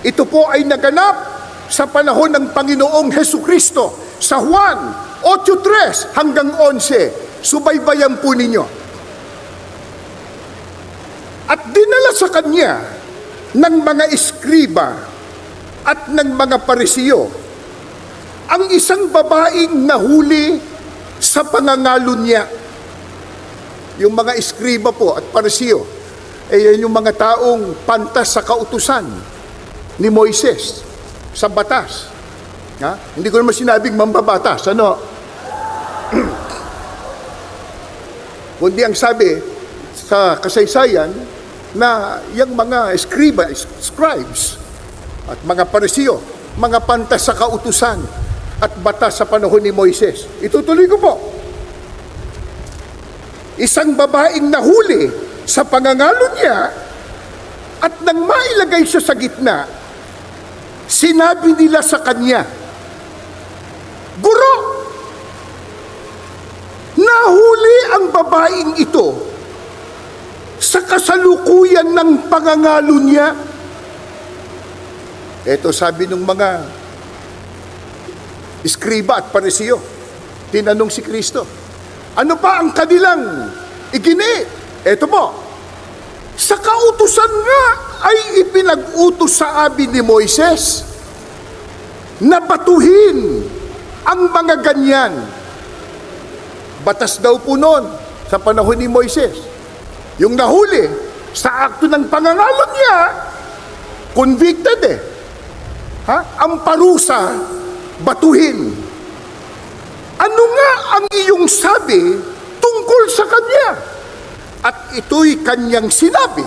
Ito po ay naganap sa panahon ng Panginoong Heso Kristo sa Juan 8.3 hanggang 11. Subaybayan po ninyo. At dinala sa kanya ng mga eskriba at ng mga parisiyo ang isang babaeng nahuli sa pangangalo niya. Yung mga eskriba po at parisiyo, eh yan yung mga taong pantas sa kautusan ni Moises sa batas. Ha? Hindi ko naman sinabing mambabatas, ano? Kundi ang sabi sa kasaysayan na yung mga eskriba, scribes, at mga parisiyo, mga pantas sa kautusan at batas sa panahon ni Moises. Itutuloy ko po. Isang babaeng nahuli sa pangangalo niya at nang mailagay siya sa gitna, sinabi nila sa kanya, Guro, nahuli ang babaeng ito sa kasalukuyan ng pangangalo niya. Ito sabi ng mga iskriba at parisiyo. Tinanong si Kristo, ano pa ang kanilang igini? Ito po, sa kautusan nga ay ipinag-utos sa abi ni Moises na batuhin ang mga ganyan. Batas daw po noon sa panahon ni Moises. Yung nahuli sa akto ng pangangalo niya, convicted eh. Ha? Ang parusa, batuhin. Ano nga ang iyong sabi tungkol sa kanya? At ito'y kanyang sinabi.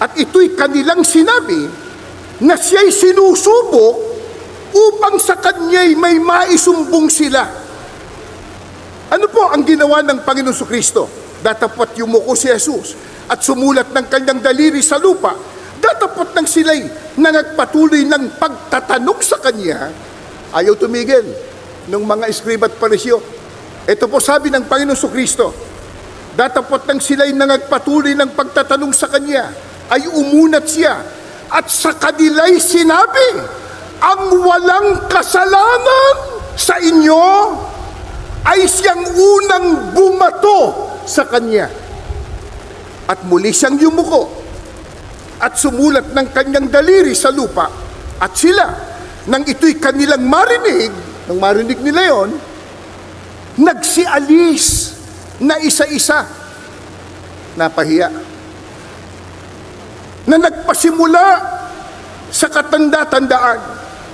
At ito'y kanilang sinabi na siya'y sinusubok upang sa kanya'y may maisumbong sila. Ano po ang ginawa ng Panginoon sa Kristo? Datapot yumuko si Jesus at sumulat ng kanyang daliri sa lupa. Datapot ng sila'y na nagpatuloy ng pagtatanong sa kanya, ayaw tumigil ng mga eskriba at parisyo. Ito po sabi ng Panginoon sa Kristo, datapot ng sila'y na nagpatuloy ng pagtatanong sa kanya, ay umunat siya at sa kanila'y sinabi, ang walang kasalanan sa inyo ay siyang unang bumato sa kanya. At muli siyang yumuko at sumulat ng kanyang daliri sa lupa. At sila, nang ito'y kanilang marinig, nang marinig nila yon, nagsialis na isa-isa. Napahiya. Na nagpasimula sa katanda-tandaan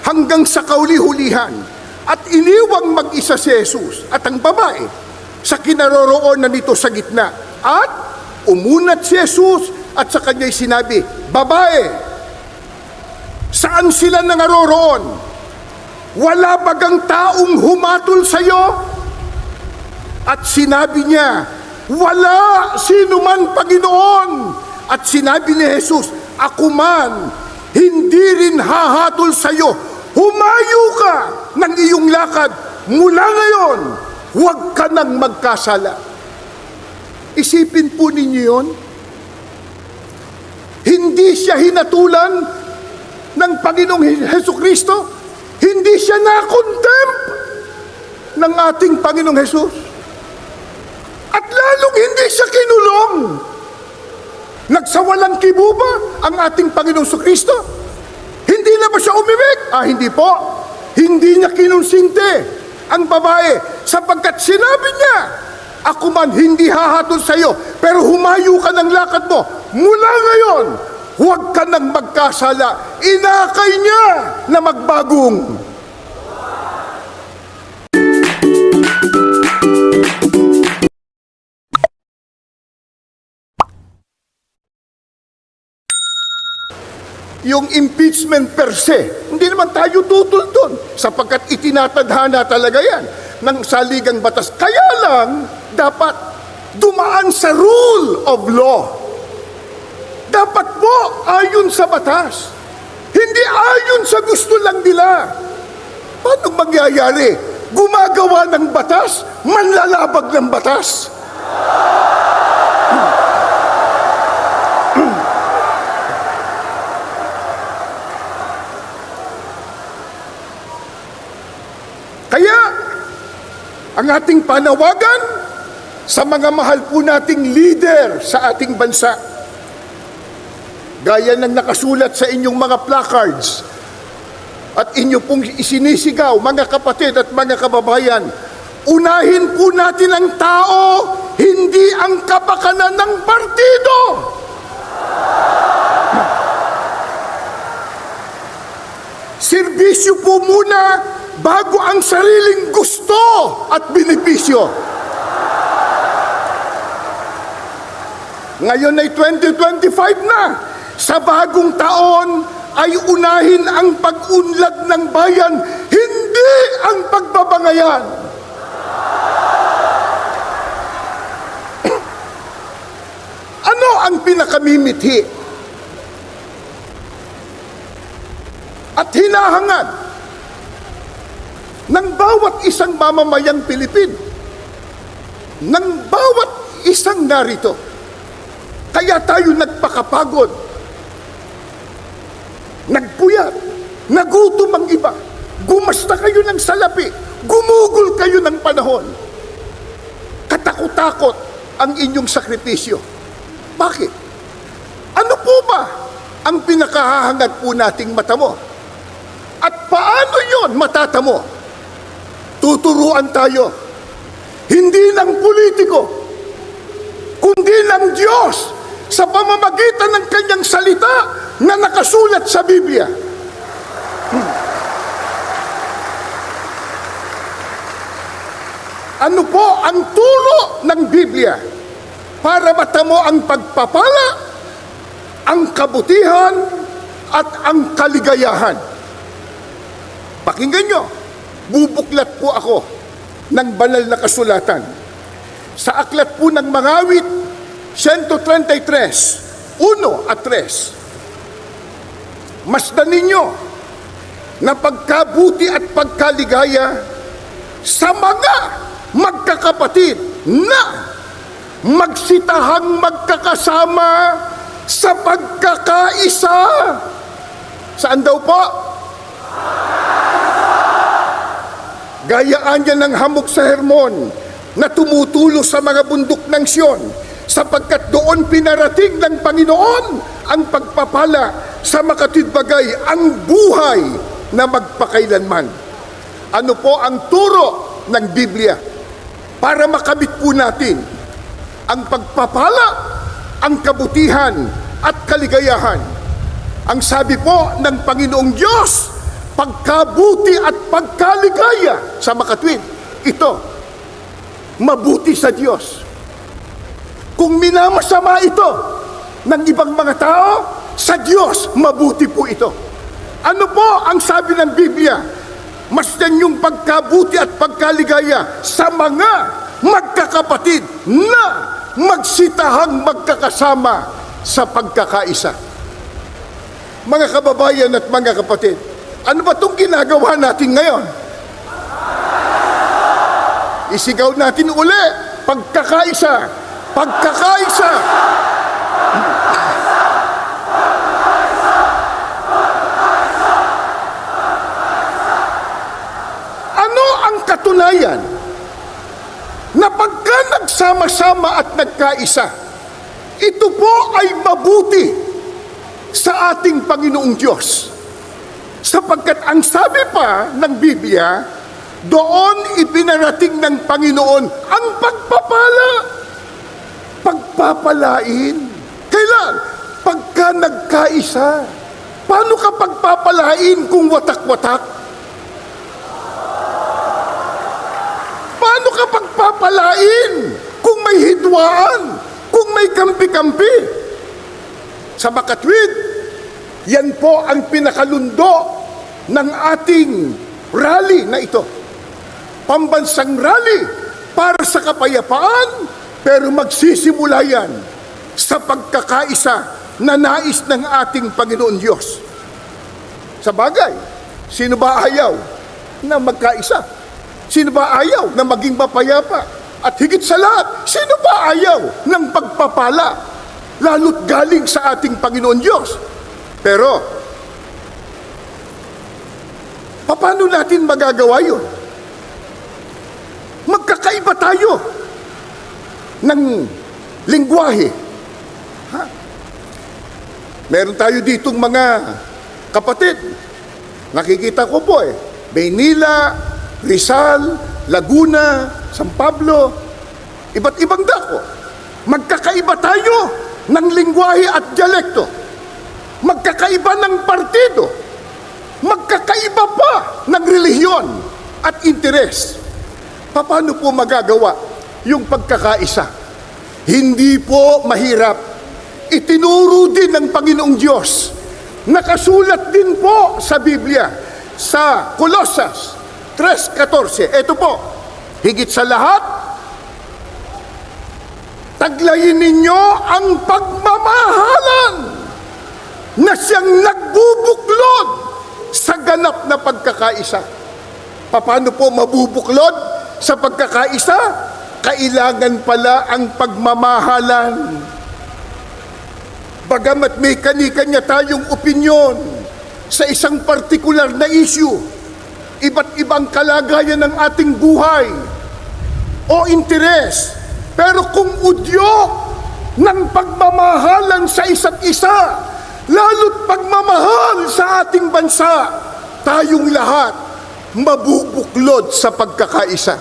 hanggang sa kauli-hulihan at iniwang mag-isa si Jesus at ang babae sa kinaroroonan nito sa gitna. At umunat si Jesus at sa kanya'y sinabi, Babae, saan sila nangaroroon? Wala bagang taong humatol sa iyo? At sinabi niya, Wala sino man Panginoon. At sinabi ni Jesus, Ako man, hindi rin hahatol sa iyo. Humayo ka ng iyong lakad. Mula ngayon, huwag ka nang magkasala. Isipin po ninyo yon. Hindi siya hinatulan ng Panginoong Heso Kristo. Hindi siya na-contempt ng ating Panginoong Hesus. At lalong hindi siya kinulong. Nagsawalang kibuba ang ating Panginoong Heso Kristo. Hindi na ba siya umimik? Ah, hindi po. Hindi niya kinonsinte ang babae sapagkat sinabi niya, ako man hindi hahatol sa iyo, pero humayo ka ng lakad mo. Mula ngayon, huwag ka nang magkasala. Inakay niya na magbagong. Yung impeachment per se. Hindi naman tayo tutol doon sapagkat itinatadhana talaga yan ng saligang batas. Kaya lang, dapat dumaan sa rule of law. Dapat po ayon sa batas. Hindi ayon sa gusto lang nila. Paano mangyayari? Gumagawa ng batas, manlalabag ng batas. Ang ating panawagan sa mga mahal po nating leader sa ating bansa. Gaya ng nakasulat sa inyong mga placards at inyo pong isinisigaw, mga kapatid at mga kababayan, unahin po natin ang tao, hindi ang kapakanan ng partido. Serbisyo po muna bago ang sariling gusto at benepisyo. Ngayon ay 2025 na. Sa bagong taon ay unahin ang pag-unlad ng bayan, hindi ang pagbabangayan. ano ang pinakamimithi at hinahangad ng bawat isang mamamayang Pilipin, ng bawat isang narito. Kaya tayo nagpakapagod, nagpuyat, nagutom ang iba, gumasta kayo ng salapi, gumugol kayo ng panahon. Katakot-takot ang inyong sakripisyo. Bakit? Ano po ba ang pinakahahangad po nating matamo? At paano yon matatamo? Tuturuan tayo. Hindi ng politiko, kundi ng Diyos sa pamamagitan ng kanyang salita na nakasulat sa Biblia. Hmm. Ano po ang turo ng Biblia para matamo ang pagpapala, ang kabutihan, at ang kaligayahan? Pakinggan nyo, bubuklat po ako ng banal na kasulatan. Sa aklat po ng Mangawit, 133, 1 at 3. Masdan ninyo na pagkabuti at pagkaligaya sa mga magkakapatid na magsitahang magkakasama sa pagkakaisa. Saan daw po? Gayaan niya ng hamog sa Hermon na tumutulo sa mga bundok ng Sion sapagkat doon pinarating ng Panginoon ang pagpapala sa makatidbagay ang buhay na magpakailanman. Ano po ang turo ng Biblia para makamit po natin ang pagpapala, ang kabutihan at kaligayahan. Ang sabi po ng Panginoong Diyos, pagkabuti at pagkaligaya sa makatwid. Ito, mabuti sa Diyos. Kung minamasama ito ng ibang mga tao, sa Diyos, mabuti po ito. Ano po ang sabi ng Biblia? Masdan yung pagkabuti at pagkaligaya sa mga magkakapatid na magsitahang magkakasama sa pagkakaisa. Mga kababayan at mga kapatid, ano ba itong ginagawa natin ngayon? Isigaw natin uli, pagkakaisa, pagkakaisa. Ano ang katunayan na pagka nagsama-sama at nagkaisa, ito po ay mabuti sa ating Panginoong Diyos. Sapagkat ang sabi pa ng Biblia, doon ipinarating ng Panginoon ang pagpapala. Pagpapalain. Kailan? Pagka nagkaisa. Paano ka pagpapalain kung watak-watak? Paano ka pagpapalain kung may hidwaan? Kung may kampi-kampi? Sa makatwid, yan po ang pinakalundo ng ating rally na ito. Pambansang rally para sa kapayapaan, pero magsisimula yan sa pagkakaisa na nais ng ating Panginoon Diyos. Sa bagay, sino ba ayaw na magkaisa? Sino ba ayaw na maging mapayapa? At higit sa lahat, sino ba ayaw ng pagpapala? Lalo't galing sa ating Panginoon Diyos. Pero, paano natin magagawa yun? Magka Magkakaiba tayo ng lingwahe. Ha? Meron tayo ditong mga kapatid. Nakikita ko po eh. Maynila, Rizal, Laguna, San Pablo, iba't ibang dako. Magkakaiba tayo ng lingwahe at dialekto. Magkakaiba ng partido. Magkakaiba pa ng relihiyon at interes. Paano po magagawa yung pagkakaisa? Hindi po mahirap. Itinuro din ng Panginoong Diyos. Nakasulat din po sa Biblia sa Colossus 3.14. Ito po, higit sa lahat, taglayin ninyo ang pagmamahalan na siyang nagbubuklod sa ganap na pagkakaisa. Paano po mabubuklod sa pagkakaisa? Kailangan pala ang pagmamahalan. Bagamat may kani-kanya tayong opinyon sa isang partikular na issue, iba't ibang kalagayan ng ating buhay o interes, pero kung udyok ng pagmamahalan sa isa't isa, lalo't pagmamahal sa ating bansa, tayong lahat mabubuklod sa pagkakaisa.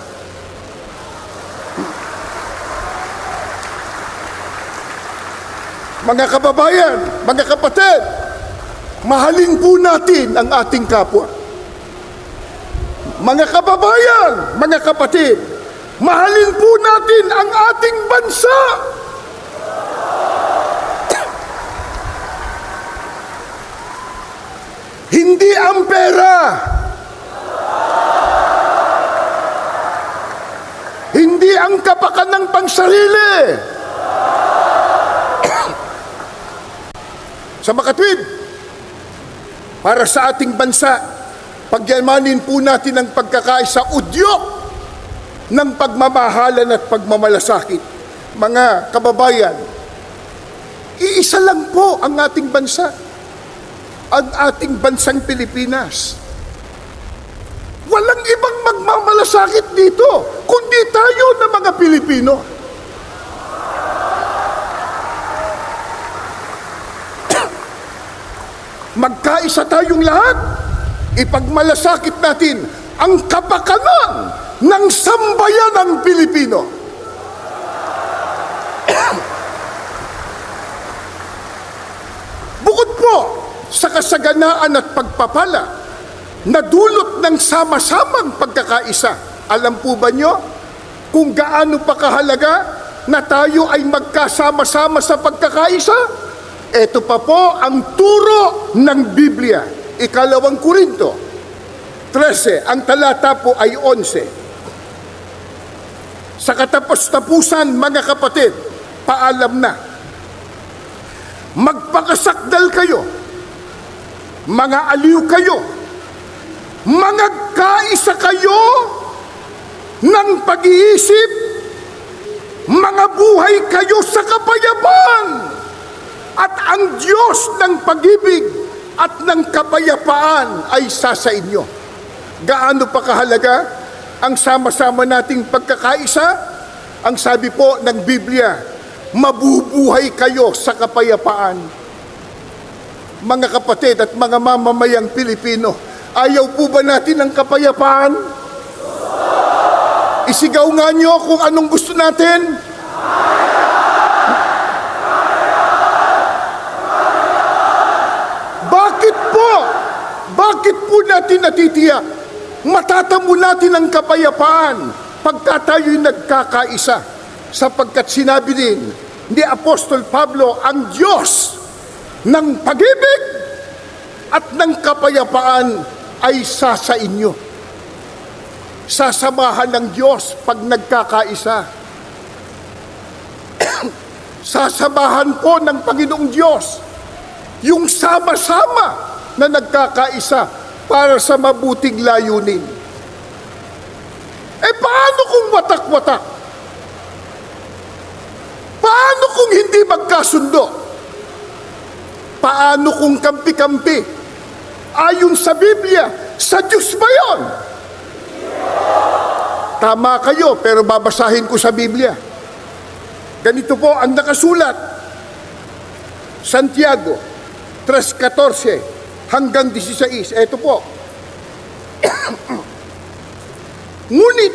Mga kababayan, mga kapatid, mahalin po natin ang ating kapwa. Mga kababayan, mga kapatid, mahalin po natin ang ating bansa. Hindi ang pera. Hindi ang kapakan ng pansarili. sa makatwid, para sa ating bansa, pagyamanin po natin ang pagkakaisa udyok ng pagmamahalan at pagmamalasakit. Mga kababayan, iisa lang po ang ating bansa, ang ating bansang Pilipinas. Walang ibang magmamalasakit dito, kundi tayo na mga Pilipino. Magkaisa tayong lahat, ipagmalasakit natin ang kapakanan ng sambayanang Pilipino. Bukod po sa kasaganaan at pagpapala na dulot ng sama-samang pagkakaisa, alam po ba nyo kung gaano pa kahalaga na tayo ay magkasama-sama sa pagkakaisa? Ito pa po ang turo ng Biblia. Ikalawang Korinto, 13, ang talata po ay 11. Sa katapos-tapusan, mga kapatid, paalam na. Magpakasakdal kayo, mga aliw kayo, mga kaisa kayo ng pag-iisip, mga buhay kayo sa kapayapaan at ang Diyos ng pag-ibig at ng kapayapaan ay sa sa inyo. Gaano pa kahalaga ang sama-sama nating pagkakaisa? Ang sabi po ng Biblia, mabubuhay kayo sa kapayapaan. Mga kapatid at mga mamamayang Pilipino, ayaw po ba natin ng kapayapaan? Isigaw nga nyo kung anong gusto natin. Bakit po? Bakit po natin natitiyak? Matatamo natin ang kapayapaan pagka tayo'y nagkakaisa. Sapagkat sinabi din ni Apostol Pablo, ang Diyos ng pag-ibig at ng kapayapaan ay sa sa inyo. Sasamahan ng Diyos pag nagkakaisa. Sasamahan po ng Panginoong Diyos yung sama-sama na nagkakaisa para sa mabuting layunin. Eh paano kung watak-watak? Paano kung hindi magkasundo? Paano kung kampi-kampi? Ayon sa Biblia, sa Diyos ba yun? Tama kayo, pero babasahin ko sa Biblia. Ganito po ang nakasulat. Santiago 3.14 hanggang 16. Ito po. Ngunit,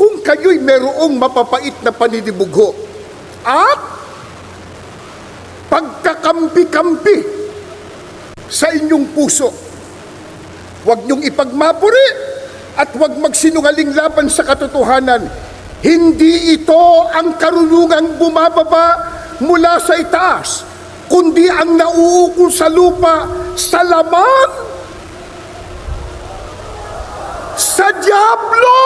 kung kayo'y merong mapapait na paninibugho at pagkakampi-kampi sa inyong puso, huwag niyong ipagmapuri at huwag magsinungaling laban sa katotohanan. Hindi ito ang karunungang bumababa mula sa itaas, kundi ang nauukol sa lupa sa laman sa Diablo!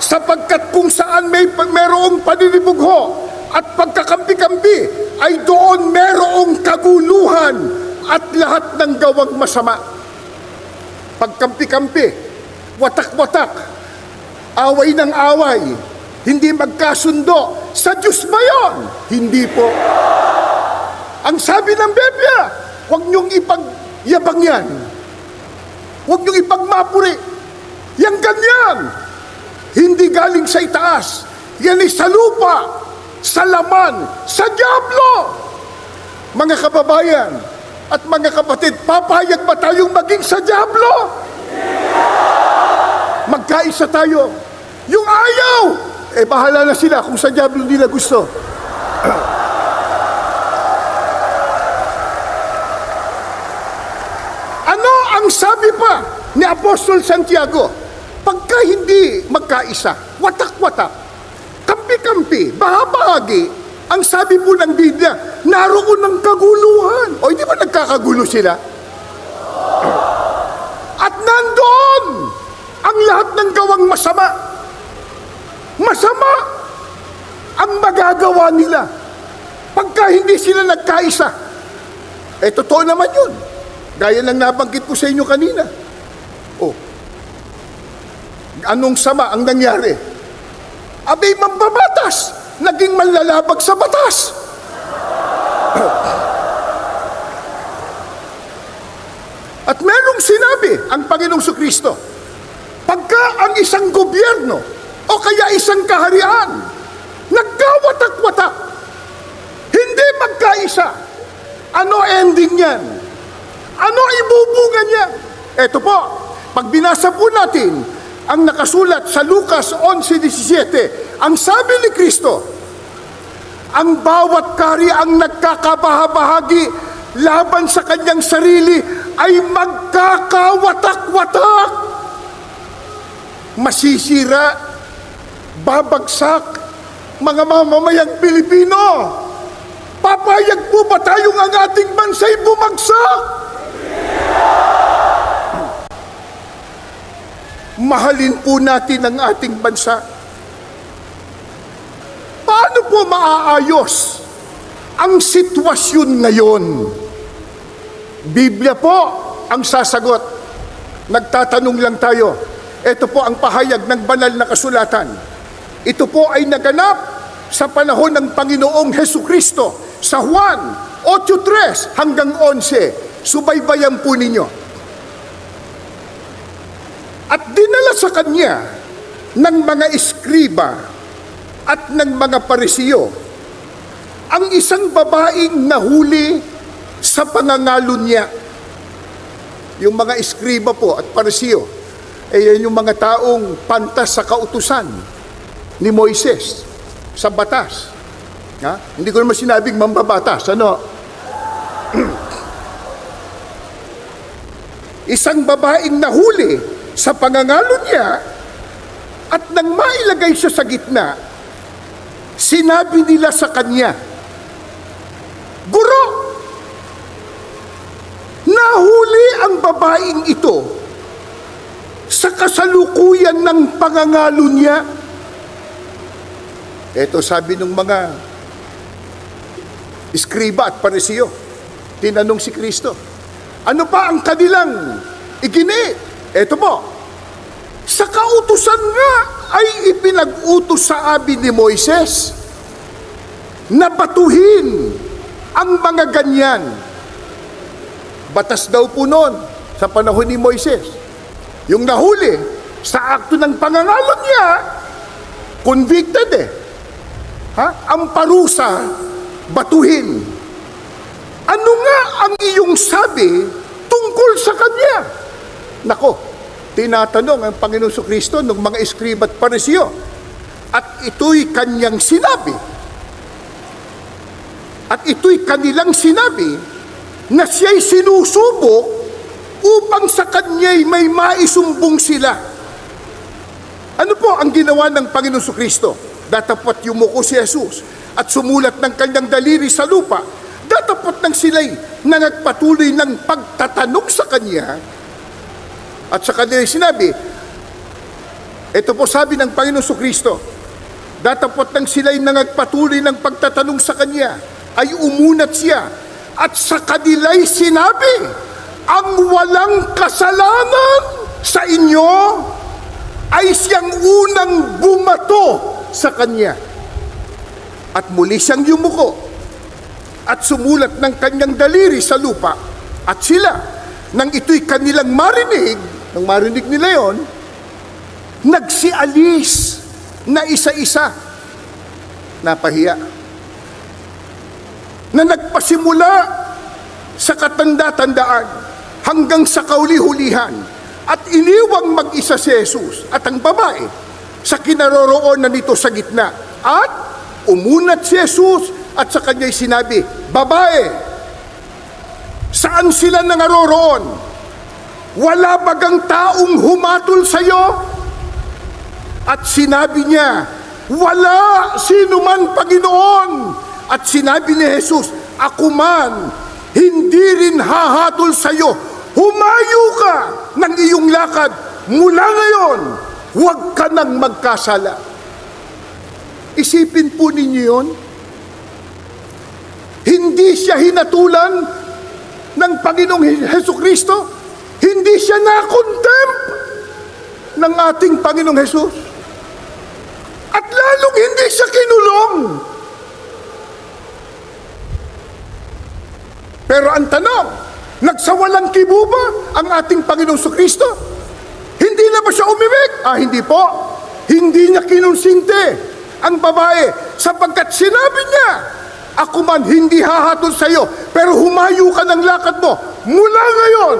Sapagkat kung saan may merong paninibugho at pagkakampi-kampi ay doon merong kaguluhan at lahat ng gawang masama. Pagkampi-kampi, watak-watak, away ng away, hindi magkasundo. Sa Diyos ba yun? Hindi po. Ang sabi ng Biblia, huwag niyong ipagyabang yan. Huwag niyong ipagmapuri. Yang ganyan. Hindi galing sa itaas. Yan ay sa lupa, sa laman, sa Diablo. Mga kababayan at mga kapatid, papayag ba tayong maging sa Diablo? Magkaisa tayo. Yung ayaw, eh bahala na sila kung sa Diablo nila gusto. Ano ang sabi pa ni Apostol Santiago? Pagka hindi magkaisa, watak-watak, kampi-kampi, bahagi, ang sabi po ng Biblia, naroon ng kaguluhan. O hindi ba nagkakagulo sila? At nandoon ang lahat ng gawang masama. Masama ang magagawa nila pagka hindi sila nagkaisa. Eh, totoo naman yun. Gaya ng nabanggit ko sa inyo kanina. Anong sama ang nangyari? Abay, mambabatas, naging manlalabag sa batas. At merong sinabi ang Panginoong Kristo, pagka ang isang gobyerno o kaya isang kaharian nagkawatak-watak, hindi magkaisa, ano ending niyan? Ano ibubunga niya? Ito po, pag binasa po natin ang nakasulat sa Lucas 11.17, ang sabi ni Kristo, ang bawat kari ang nagkakabahabahagi laban sa kanyang sarili ay magkakawatak-watak. Masisira, babagsak, mga mamamayang Pilipino. Papayag po ba tayong ang ating bansa'y bumagsak? Mahalin po natin ang ating bansa. Paano po maaayos ang sitwasyon ngayon? Biblia po ang sasagot. Nagtatanong lang tayo. Ito po ang pahayag ng banal na kasulatan. Ito po ay naganap sa panahon ng Panginoong Heso Kristo sa Juan 8.3 hanggang 11. Subaybayan po ninyo. At dinala sa kanya ng mga eskriba at ng mga parisiyo ang isang babaeng nahuli sa pangangalo niya. Yung mga eskriba po at parisiyo, eh yan yung mga taong pantas sa kautusan ni Moises sa batas. Ha? Hindi ko naman sinabing mambabatas. Ano? Isang babaeng nahuli sa pangangalo niya at nang mailagay siya sa gitna, sinabi nila sa kanya, Guro, nahuli ang babaeng ito sa kasalukuyan ng pangangalo niya. Ito sabi ng mga iskriba at parisiyo. Tinanong si Kristo, ano pa ang kanilang igini? Ito po, sa kautusan nga ay ipinag-utos sa abi ni Moises na batuhin ang mga ganyan. Batas daw po noon sa panahon ni Moises. Yung nahuli, sa akto ng pangangalan niya, convicted eh. Ha? Ang parusa, batuhin. Ano nga ang iyong sabi tungkol sa kanya? Nako, tinatanong ang Panginoon sa Kristo ng mga eskriba at parisyo. At ito'y kanyang sinabi. At ito'y kanilang sinabi na siya'y sinusubok upang sa kanya'y may maisumbong sila. Ano po ang ginawa ng Panginoon sa Kristo? Datapot yumuko si Jesus at sumulat ng kanyang daliri sa lupa. Datapot nang sila'y nangagpatuloy ng pagtatanong sa kanya at sa kanya sinabi, ito po sabi ng Panginoon sa Kristo, datapot nang sila'y nangagpatuloy ng pagtatanong sa kanya, ay umunat siya at sa kanila'y sinabi, ang walang kasalanan sa inyo ay siyang unang bumato sa kanya. At muli siyang yumuko at sumulat ng kanyang daliri sa lupa. At sila, nang ito'y kanilang marinig, nang marinig nila yon, nagsialis na isa-isa. Napahiya. Na nagpasimula sa katanda-tandaan hanggang sa kauli-hulihan at iniwang mag-isa si Jesus at ang babae sa kinaroroonan nito sa gitna. At umunat si Jesus at sa kanya'y sinabi, Babae, saan sila nangaroroon? Wala bagang taong humatol sa iyo? At sinabi niya, Wala sino man Panginoon. At sinabi ni Jesus, Ako man, hindi rin hahatol sa iyo. Humayo ka ng iyong lakad. Mula ngayon, huwag ka nang magkasala. Isipin po ninyo yun. Hindi siya hinatulan ng Panginoong Heso Kristo. Hindi siya na-contempt ng ating Panginoong Jesus. At lalong hindi siya kinulong. Pero ang tanong, nagsawalang kibo ba ang ating Panginoong Kristo? Hindi na ba siya umimik? Ah, hindi po. Hindi niya kinonsinte ang babae sapagkat sinabi niya, ako man hindi hahatol sa iyo, pero humayo ka ng lakad mo. Mula ngayon,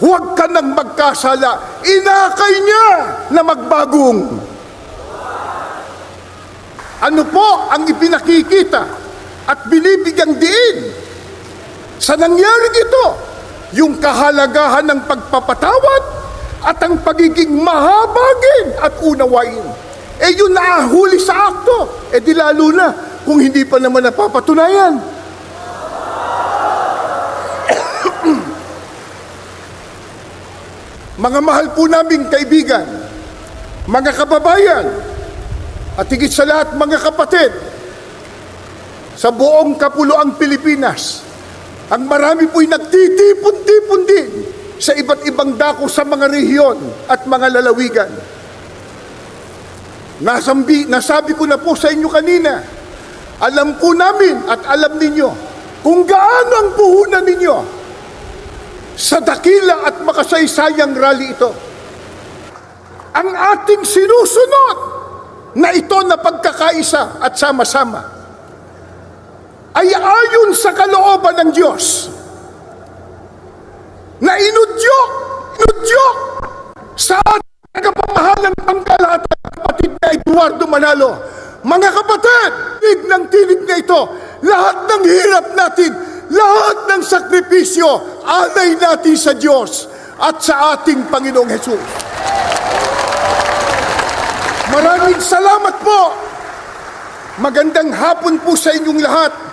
huwag ka nang magkasala. Inakay niya na magbagong. Ano po ang ipinakikita at binibigyang diin sa nangyaring ito? Yung kahalagahan ng pagpapatawad at ang pagiging mahabagin at unawain. Eh yun naahuli sa akto. Eh di lalo na kung hindi pa naman napapatunayan. Mga mahal po naming kaibigan, mga kababayan, at higit sa lahat mga kapatid, sa buong kapuluang Pilipinas, ang marami po'y nagtitipon-tipon din sa iba't ibang dako sa mga rehiyon at mga lalawigan. Nasambi, nasabi ko na po sa inyo kanina, alam po namin at alam ninyo kung gaano ang puhunan ninyo sa dakila at makasaysayang rally ito. Ang ating sinusunod na ito na pagkakaisa at sama-sama ay ayon sa kalooban ng Diyos na inudyok, inudyok sa ating kapamahalang pangkalahatan kapatid na Eduardo Manalo. Mga kapatid, tinig ng tinig na ito, lahat ng hirap natin, lahat ng sakripisyo, alay natin sa Diyos at sa ating Panginoong Jesus. Maraming salamat po. Magandang hapon po sa inyong lahat.